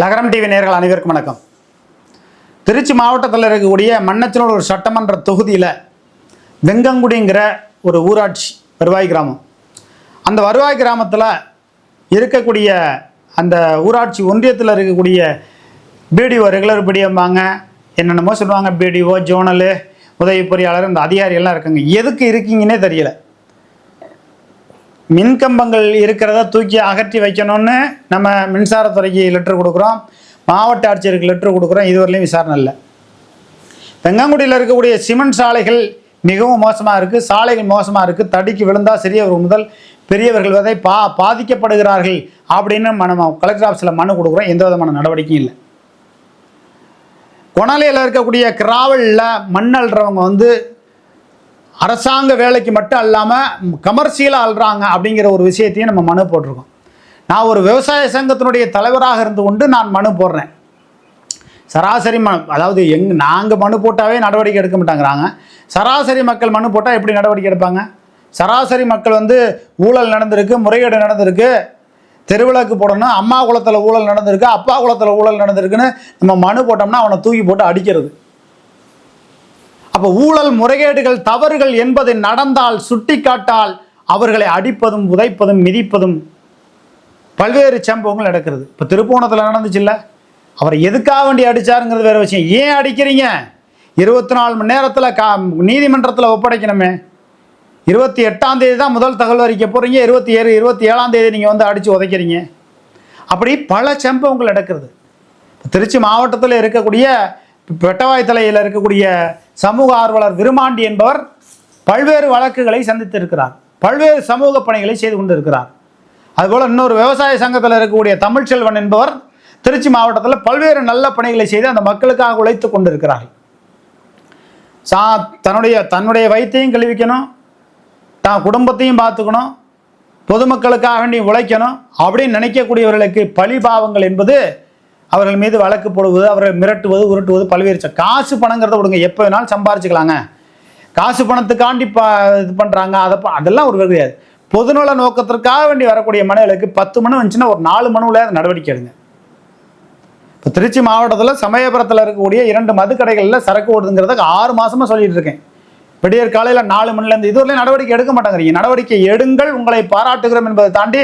லகரம் டிவி நேர்கள் அனைவருக்கும் வணக்கம். திருச்சி மாவட்டத்தில் இருக்கக்கூடிய மன்னச்சனூர் ஒரு சட்டமன்ற தொகுதியில் வெங்கங்குடிங்கிற ஒரு ஊராட்சி வருவாய் கிராமம். அந்த வருவாய் கிராமத்தில் இருக்கக்கூடிய அந்த ஊராட்சி ஒன்றியத்தில் இருக்கக்கூடிய பிடிஓ ரெகுலர் பிடிஎம்பாங்க என்னென்னமோ சொல்லுவாங்க பிடிஓ ஜோனலு உதவி பொறியாளர் இந்த அதிகாரியெல்லாம் இருக்காங்க. எதுக்கு இருக்கீங்கன்னே தெரியலை. மின்கம்பங்கள் இருக்கிறத தூக்கி அகற்றி வைக்கணும்னு நம்ம மின்சாரத்துறைக்கு லெட்ரு கொடுக்குறோம். மாவட்ட ஆட்சியருக்கு லெட்ரு கொடுக்குறோம். இதுவரையிலும் விசாரணை இல்லை. வெங்காங்குடியில் இருக்கக்கூடிய சிமெண்ட் சாலைகள் மிகவும் மோசமாக இருக்குது சாலைகள் மோசமாக இருக்குது தடிக்கு விழுந்தால் சிறியவர் முதல் பெரியவர்கள் வரை பா பாதிக்கப்படுகிறார்கள் அப்படின்னு நம்ம கலெக்டர் ஆஃபீஸில் மனு கொடுக்குறோம். எந்த விதமான நடவடிக்கையும் இல்லை. கொணலையில் இருக்கக்கூடிய கிராவலில் மண் அள்ளுறவங்க வந்து அரசாங்க வேலைக்கு மட்டும் அல்லாமல் கமர்ஷியலாக அல்றாங்க அப்படிங்கிற ஒரு விஷயத்தையும் நம்ம மனு போட்டிருக்கோம். நான் ஒரு விவசாய சங்கத்தினுடைய தலைவராக இருந்து கொண்டு நான் மனு போடுறேன். சராசரி ம அதாவது எங் நாங்கள் மனு போட்டாவே நடவடிக்கை எடுக்க மாட்டாங்கிறாங்க. சராசரி மக்கள் மனு போட்டால் எப்படி நடவடிக்கை எடுப்பாங்க? சராசரி மக்கள் வந்து ஊழல் நடந்திருக்கு முறைகேடு நடந்திருக்கு. தெருவிளக்கு போடணும் அம்மா குளத்தில் ஊழல் நடந்திருக்கு அப்பா குளத்தில் ஊழல் நடந்திருக்குன்னு நம்ம மனு போட்டோம்னா அவனை தூக்கி போட்டு அடிக்கிறது. அப்போ ஊழல் முறைகேடுகள் தவறுகள் என்பது நடந்தால் சுட்டிக்காட்டால் அவர்களை அடிப்பதும் உதைப்பதும் மிதிப்பதும் பல்வேறு சம்பவங்கள் நடக்கிறது. இப்போ திருப்போணத்தில் நடந்துச்சுல்ல? அவரை எதுக்காக வேண்டி அடிச்சாருங்கிறது வேற விஷயம். ஏன் அடிக்கிறீங்க? இருபத்தி நாலு மணி நேரத்தில் கா நீதிமன்றத்தில் ஒப்படைக்கணுமே. இருபத்தி எட்டாம் தேதி தான் முதல் தகவல் அறிக்க போகிறீங்க இருபத்தி ஏழு இருபத்தி ஏழாம் தேதி நீங்கள் வந்து அடித்து உதைக்கிறீங்க. அப்படி பல சம்பவங்கள் நடக்கிறது. திருச்சி மாவட்டத்தில் இருக்கக்கூடிய பெட்டவாய் தலையில் இருக்கக்கூடிய சமூக ஆர்வலர் விருமாண்டி என்பவர் பல்வேறு வழக்குகளை சந்தித்திருக்கிறார். பல்வேறு சமூக பணிகளை செய்து கொண்டிருக்கிறார். அதுபோல் இன்னொரு விவசாய சங்கத்தில் இருக்கக்கூடிய தமிழ்ச்செல்வன் என்பவர் திருச்சி மாவட்டத்தில் பல்வேறு நல்ல பணிகளை செய்து அந்த மக்களுக்காக உழைத்து கொண்டிருக்கிறார்கள் சா தன்னுடைய தன்னுடைய வயிற்றையும் கழுவிக்கணும். தான் குடும்பத்தையும் பார்த்துக்கணும். பொதுமக்களுக்காக வேண்டி உழைக்கணும். அப்படின்னு நினைக்கக்கூடியவர்களுக்கு பழி பாவங்கள் என்பது அவர்கள் மீது வழக்கு போடுவது அவர்களை மிரட்டுவது உருட்டுவது பல்வேறு காசு பணங்கிறத விடுங்க. எப்போ வேணாலும் சம்பாரிச்சுக்கலாங்க. காசு பணத்துக்காண்டி ப இது பண்ணுறாங்க அதை அதெல்லாம் ஒரு கிடையாது பொதுநல நோக்கத்திற்காக வேண்டி வரக்கூடிய மனுகளுக்கு பத்து மனு வந்துச்சுன்னா ஒரு நாலு மனுவில் அதை நடவடிக்கை எடுங்க. இப்போ திருச்சி மாவட்டத்தில் சமயபுரத்தில் இருக்கக்கூடிய இரண்டு மதுக்கடைகளில் சரக்கு ஓடுதுங்கிறதுக்கு ஆறு மாதமாக சொல்லிட்டு இருக்கேன். விடியற் காலையில் நாலு மணிலேருந்து இதுவரையும் நடவடிக்கை எடுக்க மாட்டேங்கிறீங்க. நடவடிக்கை எடுங்கள் உங்களை பாராட்டுகிறோம் என்பதை தாண்டி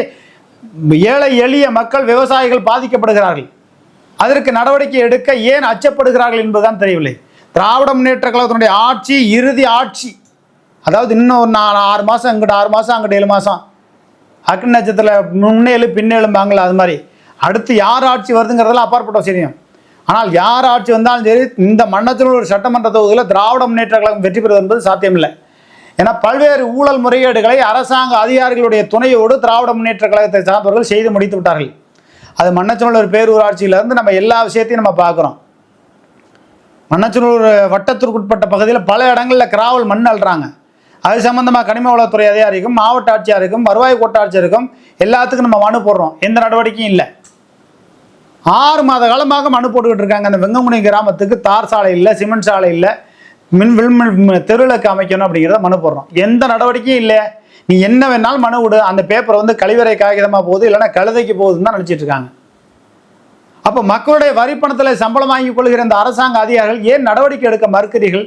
ஏழை எளிய மக்கள் விவசாயிகள் பாதிக்கப்படுகிறார்கள். அதற்கு நடவடிக்கை எடுக்க ஏன் அச்சப்படுகிறார்கள் என்பதுதான் தெரியவில்லை. திராவிட முன்னேற்ற கழகத்தினுடைய ஆட்சி இறுதி ஆட்சி அதாவது இன்னும் ஒரு ஆறு மாதம் இங்கிட்ட ஆறு மாதம் அங்கிட்டு ஏழு மாதம் அக்னி நட்சத்திரத்தில் முன்னேழு பின்னேழும்பாங்களே அது மாதிரி. அடுத்து யார் ஆட்சி வருதுங்கிறதெல்லாம் அப்பாற்பட்ட விஷயம். ஆனால் யார் ஆட்சி வந்தாலும் சரி இந்த மன்னத்தில் ஒரு சட்டமன்ற தொகுதியில் திராவிட முன்னேற்ற கழகம் வெற்றி பெறுவது என்பது சாத்தியமில்லை. ஏன்னா பல்வேறு ஊழல் முறைகேடுகளை அரசாங்க அதிகாரிகளுடைய துணையோடு திராவிட முன்னேற்ற கழகத்தை சார்ந்தவர்கள் செய்து முடித்து விட்டார்கள். அது மன்னச்சநல்லூர் பேரூராட்சியிலேருந்து நம்ம எல்லா விஷயத்தையும் நம்ம பார்க்குறோம். மன்னச்சநல்லூர் வட்டத்திற்குட்பட்ட பகுதியில் பல இடங்களில் கிராவல் மண் அள்ளுறாங்க. அது சம்மந்தமாக கனிம வளத்துறை அதிகாரிக்கும் மாவட்ட ஆட்சியாருக்கும் வருவாய் கோட்டாட்சியருக்கும் எல்லாத்துக்கும் நம்ம மனு போடுறோம். எந்த நடவடிக்கையும் இல்லை. ஆறு மாத காலமாக மனு போட்டுக்கிட்டு இருக்காங்க. அந்த வெங்கமுனி கிராமத்துக்கு தார் சாலை இல்லை சிமெண்ட் சாலை இல்லை மின் விண்மின் தெருவிளக்கு அமைக்கணும் அப்படிங்கிறத மனு போடுறோம். எந்த நடவடிக்கையும் இல்லை நீ என்ன வேணாலும் மனு விடு அந்த பேப்பர் வந்து கழிவறை காகிதமாக போகுது இல்லைன்னா கழுதைக்கு போகுதுன்னு தான் நினச்சிட்டு இருக்காங்க. அப்போ மக்களுடைய வரி பணத்தில் சம்பளம் வாங்கி கொள்கிற இந்த அரசாங்க அதிகாரிகள் ஏன் நடவடிக்கை எடுக்க மறுக்கிறீர்கள்?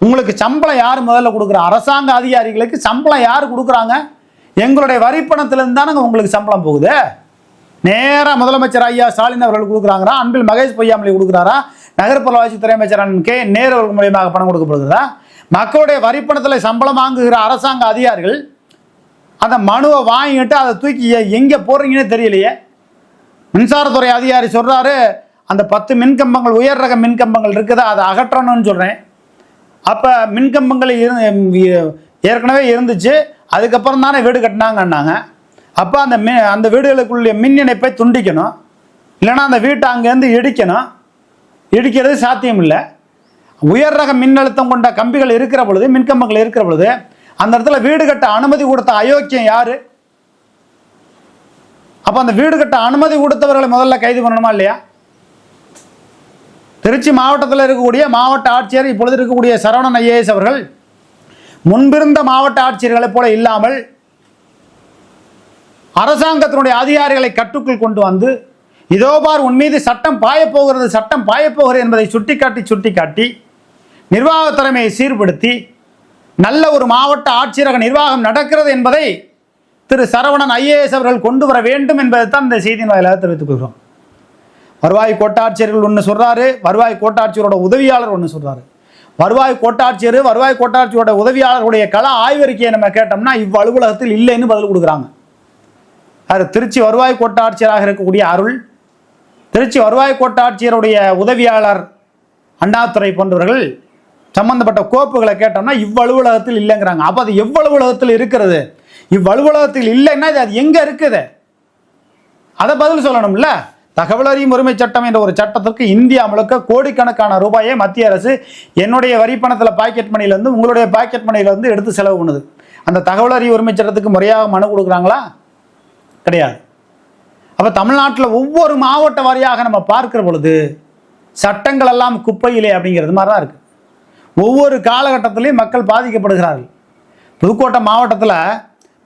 உங்களுக்கு சம்பளம் யார் முதல்ல கொடுக்குறா? அரசாங்க அதிகாரிகளுக்கு சம்பளம் யார் கொடுக்குறாங்க? எங்களுடைய வரி பணத்திலிருந்து தானங்க உங்களுக்கு சம்பளம் போகுது. நேராக முதலமைச்சர் ஐயா ஸ்டாலின் அவர்கள் கொடுக்குறாங்களா? அன்பில் மகேஷ் பொய்யாமலை கொடுக்குறாரா? நகர்ப்புற வளர்ச்சித்துறை அமைச்சர் அண்ணன் கே. நேரு அவர்கள் மூலியமாக பணம் கொடுக்கப்படுகிறதா? மக்களுடைய வரிப்பணத்தில் சம்பளம் வாங்குகிற அரசாங்க அதிகாரிகள் அந்த மனுவை வாங்கிட்டு அதை தூக்கி எங்கே போடுறீங்கன்னே தெரியலையே. மின்சாரத்துறை அதிகாரி சொல்கிறாரு அந்த பத்து மின்கம்பங்கள் உயர் ரக மின்கம்பங்கள் இருக்குதா அதை அகற்றணும்னு சொல்கிறேன் அப்போ மின்கம்பங்கள் இரு ஏற்கனவே இருந்துச்சு அதுக்கப்புறம் தானே வீடு கட்டினாங்கன்னாங்க. அப்போ அந்த மி அந்த வீடுகளுக்குள்ள மின் இணைப்பை துண்டிக்கணும். இல்லைன்னா அந்த வீட்டை அங்கேருந்து இடிக்கணும். இடிக்கிறது சாத்தியம் இல்லை உயர் ரக மின்னழுத்தம் கொண்ட கம்பிகள் இருக்கிற பொழுது மின்கம்பங்கள் இருக்கிற பொழுது அந்த இடத்துல வீடு கட்ட அனுமதி கொடுத்த அயோக்கியம் யாரு? அப்போ அந்த வீடு கட்ட அனுமதி கொடுத்தவர்களை முதல்ல கைது பண்ணணுமா இல்லையா? திருச்சி மாவட்டத்தில் இருக்கக்கூடிய மாவட்ட ஆட்சியர் இப்பொழுது இருக்கக்கூடிய சரவணன் ஐஏஎஸ் அவர்கள் முன்பிருந்த மாவட்ட ஆட்சியர்களைப் போல இல்லாமல் அரசாங்கத்தினுடைய அதிகாரிகளை கட்டுக்குள் கொண்டு வந்து இதோ பார் உன் மீது சட்டம் பாயப்போகிறது சட்டம் பாயப்போகிறது என்பதை சுட்டிக்காட்டி சுட்டிக்காட்டி நிர்வாக திறமையை சீர்படுத்தி நல்ல ஒரு மாவட்ட ஆட்சியரக நிர்வாகம் நடக்கிறது என்பதை திரு சரவணன் ஐஏஎஸ் அவர்கள் கொண்டு வர வேண்டும் என்பதை தான் இந்த செய்தியின் வாயிலாக தெரிவித்துக் கொள்கிறோம். வருவாய் கோட்டாட்சியர்கள் ஒன்று சொல்கிறாரு வருவாய் கோட்டாட்சியரோட உதவியாளர் ஒன்று சொல்கிறாரு வருவாய் கோட்டாட்சியர் வருவாய் கோட்டாட்சியரோட உதவியாளருடைய கள ஆய்வறிக்கையை நம்ம கேட்டோம்னா இவ் அலுவலகத்தில் இல்லைன்னு பதில் கொடுக்குறாங்க. அது திருச்சி வருவாய் கோட்டாட்சியராக இருக்கக்கூடிய அருள் திருச்சி வருவாய் கோட்டாட்சியருடைய உதவியாளர் அண்ணாதுரை போன்றவர்கள் சம்பந்தப்பட்ட கோப்புகளை கேட்டோம்னா இவ்வலுவலகத்தில் இல்லைங்கிறாங்க. அப்போ அது எவ்வளவுலகத்தில் இருக்கிறது? இவ்வலுவலகத்தில் இல்லைன்னா இது அது எங்கே இருக்குது? அதை பதில் சொல்லணும்ல. தகவல் அறியும் உரிமை சட்டம் என்ற ஒரு சட்டத்திற்கு இந்தியா முழுக்க கோடிக்கணக்கான ரூபாயை மத்திய அரசு என்னுடைய வரிப்பணத்தில் பாக்கெட் மணிலேருந்து உங்களுடைய பாக்கெட் மணிலேருந்து எடுத்து செலவு பண்ணுது. அந்த தகவல் அறிவு உரிமை சட்டத்துக்கு முறையாக மனு கொடுக்குறாங்களா? கிடையாது. அப்போ தமிழ்நாட்டில் ஒவ்வொரு மாவட்ட வாரியாக நம்ம பார்க்கிற பொழுது சட்டங்கள் எல்லாம் குப்பையிலே அப்படிங்கிறது மாதிரி தான் இருக்குது ஒவ்வொரு காலகட்டத்திலையும் மக்கள் பாதிக்கப்படுகிறார்கள். புதுக்கோட்டை மாவட்டத்தில்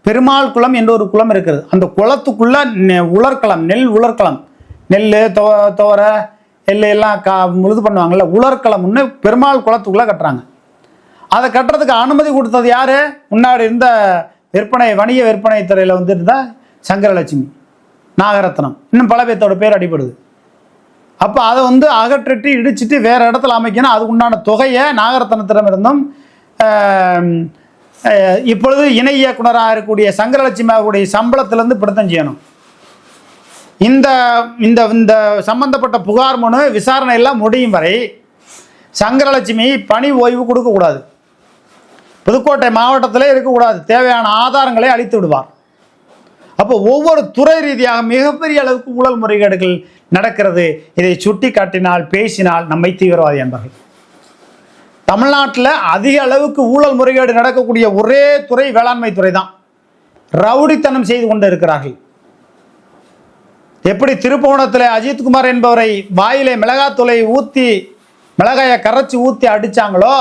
பெருமாள் குளம் என்ற ஒரு குளம் இருக்கிறது அந்த குளத்துக்குள்ளே நெ- உலர்களம் நெல் உலர்களம் நெல் துவ துவர எல்லாம் கா இது பண்ணுவாங்கள்ல உலர்களம்னு பெருமாள் குளத்துக்குள்ளே கட்டுறாங்க. அதை கட்டுறதுக்கு அனுமதி கொடுத்தது யார்? முன்னாடி இருந்த விற்பனை வணிக விற்பனை துறையில் வந்து சங்கரலட்சுமி. நாகரத்னம். இன்னும் பல பேர்த்தோட பேர் அடிபடுது. அப்போ அதை வந்து அகற்றிட்டு இடிச்சிட்டு வேறு இடத்துல அமைக்கணும். அதுக்கு உண்டான தொகையை நாகரத்னத்திடமிருந்தும் இப்பொழுது இணை இயக்குனராக இருக்கக்கூடிய சங்கரலட்சுமி அவருடைய சம்பளத்திலேருந்து பிடித்தம் செய்யணும். இந்த இந்த இந்த சம்பந்தப்பட்ட புகார் மனு விசாரணை எல்லாம் முடியும் வரை சங்கரலட்சுமி பணி ஓய்வு கொடுக்கக்கூடாது. புதுக்கோட்டை மாவட்டத்திலே இருக்கக்கூடாது. தேவையான ஆதாரங்களை அளித்து விடுவார். அப்போ ஒவ்வொரு துறை ரீதியாக மிகப்பெரிய அளவுக்கு ஊழல் முறைகேடுகள் நடக்கிறது இதை சுட்டி காட்டினால் பேசினால் நம்மை தீவிரவாதி என்பார்கள். தமிழ்நாட்டில் அதிக அளவுக்கு ஊழல் முறைகேடு நடக்கக்கூடிய ஒரே துறை வேளாண்மை துறை தான் ரவுடித்தனம் செய்து கொண்டு இருக்கிறார்கள் எப்படி திருப்போணத்தில் அஜித்குமார் என்பவரை வாயிலே மிளகாத்தூளை ஊற்றி மிளகாயை கரைச்சி ஊற்றி அடித்தாங்களோ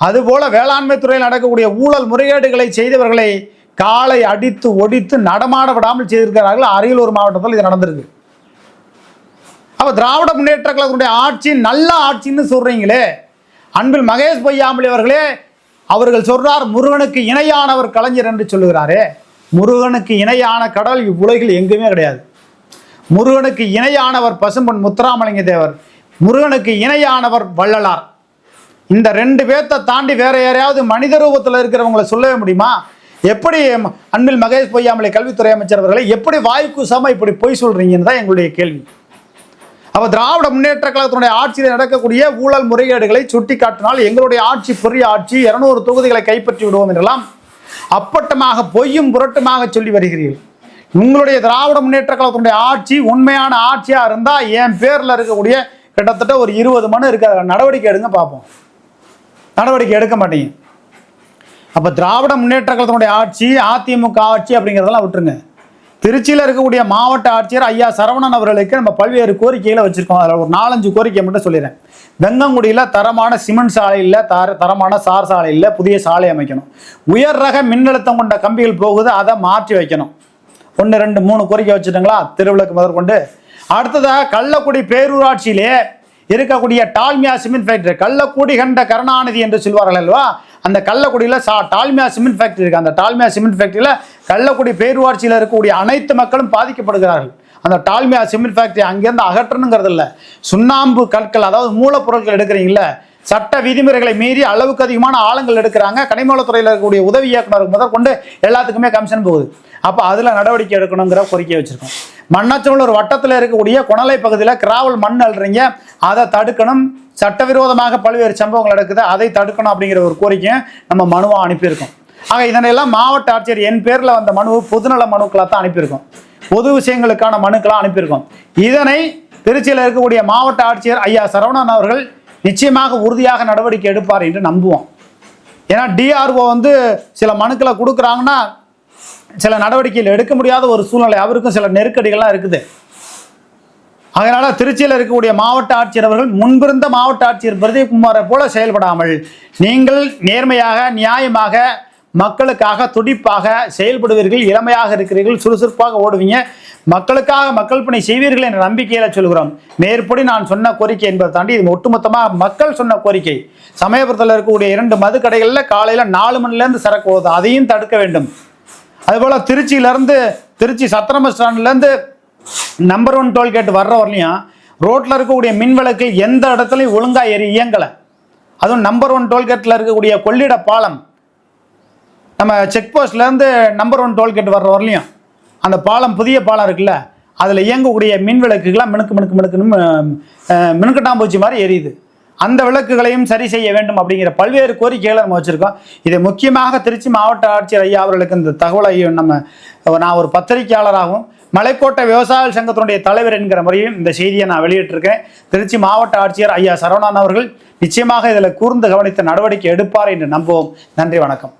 அதுபோல் வேளாண்மை துறையில் நடக்கக்கூடிய ஊழல் முறைகேடுகளை செய்தவர்களை காலை அடித்து ஒடித்து நடமாட விடாமல் செய்திருக்கிறார்கள். அரியலூர் மாவட்டத்தில் இது நடந்திருக்கு. அப்போ திராவிட முன்னேற்ற கழகத்தினுடைய ஆட்சி நல்ல ஆட்சின்னு சொல்கிறீங்களே அன்பில் மகேஷ் பொய்யாமலி அவர்களே அவர்கள் சொல்றார் முருகனுக்கு இணையானவர் கலைஞர் என்று சொல்லுகிறாரே. முருகனுக்கு இணையான கடல் இவ்வுலகில் எங்குமே கிடையாது. முருகனுக்கு இணையானவர் பசும்பொன் முத்துராமலிங்க தேவர். முருகனுக்கு இணையானவர் வள்ளலார். இந்த ரெண்டு பேர்த்தை தாண்டி வேற யாரையாவது மனித ரூபத்தில் இருக்கிறவங்கள சொல்லவே முடியுமா? எப்படி அன்பில் மகேஷ் பொய்யாமலை கல்வித்துறை அமைச்சர் அவர்களை எப்படி வாய்க்குசாம இப்படி பொய் சொல்றீங்கன்னு தான் எங்களுடைய கேள்வி. அப்ப திராவிட முன்னேற்ற கழகத்தினுடைய ஆட்சியில் நடக்கக்கூடிய ஊழல் முறைகேடுகளை சுட்டி காட்டினால் எங்களுடைய ஆட்சி பெரிய ஆட்சி இருநூறு தொகுதிகளை கைப்பற்றி விடுவோம் என்றெல்லாம் அப்பட்டமாக பொய்யும் புரட்டுமாக சொல்லி வருகிறீர்கள். உங்களுடைய திராவிட முன்னேற்ற கழகத்தினுடைய ஆட்சி உண்மையான ஆட்சியா இருந்தா என் பேர்ல இருக்கக்கூடிய கிட்டத்தட்ட ஒரு இருபது மனு இருக்கு. நடவடிக்கை எடுங்க பார்ப்போம் நடவடிக்கை எடுக்க மாட்டீங்க. அப்ப திராவிட முன்னேற்ற கழகத்தினுடைய ஆட்சி அதிமுக ஆட்சி அப்படிங்கிறதெல்லாம் விட்டுருங்க. திருச்சியில் இருக்கக்கூடிய மாவட்ட ஆட்சியர் ஐயா சரவணன் அவர்களுக்கு நம்ம பல்வேறு கோரிக்கைகளை வச்சுருக்கோம். அதில் ஒரு நாலஞ்சு கோரிக்கை மட்டும் சொல்லிடுறேன். வெங்கங்குடியில் தரமான சிமெண்ட் சாலையில் தர தரமான சார் சாலை இல்லை புதிய சாலை அமைக்கணும். உயர் ரக மின்னழுத்தம் கொண்ட கம்பிகள் போகுது அதை மாற்றி வைக்கணும். ஒன்று ரெண்டு மூணு கோரிக்கை வச்சுட்டுங்களா திருவிழாக்கு முதற்கொண்டு. அடுத்ததாக கள்ளக்குடி பேரூராட்சியிலே இருக்கக்கூடிய டால்மியா சிமெண்ட் ஃபேக்டரி கள்ளக்குடி கண்ட கருணாநிதி என்று சொல்வார்கள் அல்லவா? அந்த கள்ளக்குடியில் சா டால்மியா சிமெண்ட் ஃபேக்டரி இருக்குது அந்த டால்மியா சிமெண்ட் ஃபேக்டரியில் கள்ளக்குடி பேரூராட்சியில் இருக்கக்கூடிய அனைத்து மக்களும் பாதிக்கப்படுகிறார்கள். அந்த டால்மியா சிமெண்ட் ஃபேக்டரி அங்கேருந்து அகற்றணுங்கிறது இல்லை. சுண்ணாம்பு கற்கள் அதாவது மூலப்பொருட்கள் எடுக்கிறீங்கள சட்ட விதிமுறைகளை மீறி அளவுக்கு அதிகமான ஆளுங்கள் எடுக்கிறாங்க. கனிமவளத்துறையில் இருக்கக்கூடிய உதவி இயக்குனர் முதற்கொண்டு எல்லாத்துக்குமே கமிஷன் போகுது. அப்போ அதில் நடவடிக்கை எடுக்கணுங்கிற கோரிக்கை வச்சுருக்கோம். மண்ணச்சூழல் வட்டத்தில் இருக்கக்கூடிய கொணலை பகுதியில் கிராவல் மண் அள்ளுறீங்க. அதை தடுக்கணும். சட்டவிரோதமாக பல்வேறு சம்பவங்கள் நடக்குது. அதை தடுக்கணும் அப்படிங்கிற ஒரு கோரிக்கையை நம்ம மனுவாக அனுப்பியிருக்கோம். ஆக இதனையெல்லாம் மாவட்ட ஆட்சியர் என் பேரில் வந்த மனு பொதுநல மனுக்களாக தான் அனுப்பியிருக்கோம். பொது விஷயங்களுக்கான மனுக்களாக அனுப்பியிருக்கோம். இதனை திருச்சியில் இருக்கக்கூடிய மாவட்ட ஆட்சியர் ஐயா சரவணன் அவர்கள் நிச்சயமாக உறுதியாக நடவடிக்கை எடுப்பார் என்று நம்புவோம். ஏன்னா டிஆர்ஓ வந்து சில மனுக்களை கொடுக்குறாங்கன்னா சில நடவடிக்கைகள் எடுக்க முடியாத ஒரு சூழ்நிலை. அவருக்கும் சில நெருக்கடிகள்லாம் இருக்குது. அதனால திருச்சியில் இருக்கக்கூடிய மாவட்ட ஆட்சியர் அவர்கள் முன்பிருந்த மாவட்ட ஆட்சியர் பிரதீப்குமாரை போல செயல்படாமல் நீங்கள் நேர்மையாக நியாயமாக மக்களுக்காக துடிப்பாக செயல்படுவீர்கள் இளமையாக இருக்கிறீர்கள் சுறுசுறுப்பாக ஓடுவீங்க. மக்களுக்காக மக்கள் பணி செய்வீர்கள் என்ற நம்பிக்கையில் சொல்கிறோம். மேற்படி நான் சொன்ன கோரிக்கை என்பதை தாண்டி இது ஒட்டுமொத்தமாக மக்கள் சொன்ன கோரிக்கை. சமயபுரத்தில் இருக்கக்கூடிய இரண்டு மது கடைகளில் காலையில் நாலு மணிலேருந்து சரக்கு போகுது அதையும் தடுக்க வேண்டும். அதுபோல் திருச்சியிலேருந்து திருச்சி சத்திரம் ஸ்டாண்ட்லேருந்து நம்பர் ஒன் டோல்கேட் வர்ற வரலையும் ரோட்டில் இருக்கக்கூடிய மின் விளக்கு எந்த இடத்துலையும் ஒழுங்காக எரி இயங்கலை. அதுவும் நம்பர் ஒன் டோல்கேட்டில் இருக்கக்கூடிய கொள்ளிட பாலம். நம்ம செக் போஸ்ட்லேருந்து நம்பர் ஒன் டோல்கேட் வர்ற வரலையும் அந்த பாலம் புதிய பாலம் இருக்குல்ல அதில் இயங்கக்கூடிய மின் விளக்குகள்லாம் மினுக்கு மினுக்கு மினுக்குன்னு மினுக்கட்டாம்பூச்சி மாதிரி எரியுது. அந்த விளக்குகளையும் சரி செய்ய வேண்டும் அப்படிங்கிற பல்வேறு கோரிக்கைகளை நம்ம வச்சுருக்கோம். இதை முக்கியமாக திருச்சி மாவட்ட ஆட்சியர் ஐயா அவர்களுக்கு இந்த தகவலை நம்ம நான் ஒரு பத்திரிகையாளராகவும் மலைக்கோட்டை விவசாய சங்கத்தினுடைய தலைவர் என்கிற முறையும் இந்த செய்தியை நான் வெளியிட்டிருக்கேன் திருச்சி மாவட்ட ஆட்சியர் ஐயா சரவணன் அவர்கள் நிச்சயமாக இதில் கூர்ந்து கவனித்த நடவடிக்கை எடுப்பார் என்று நம்புவோம். நன்றி வணக்கம்.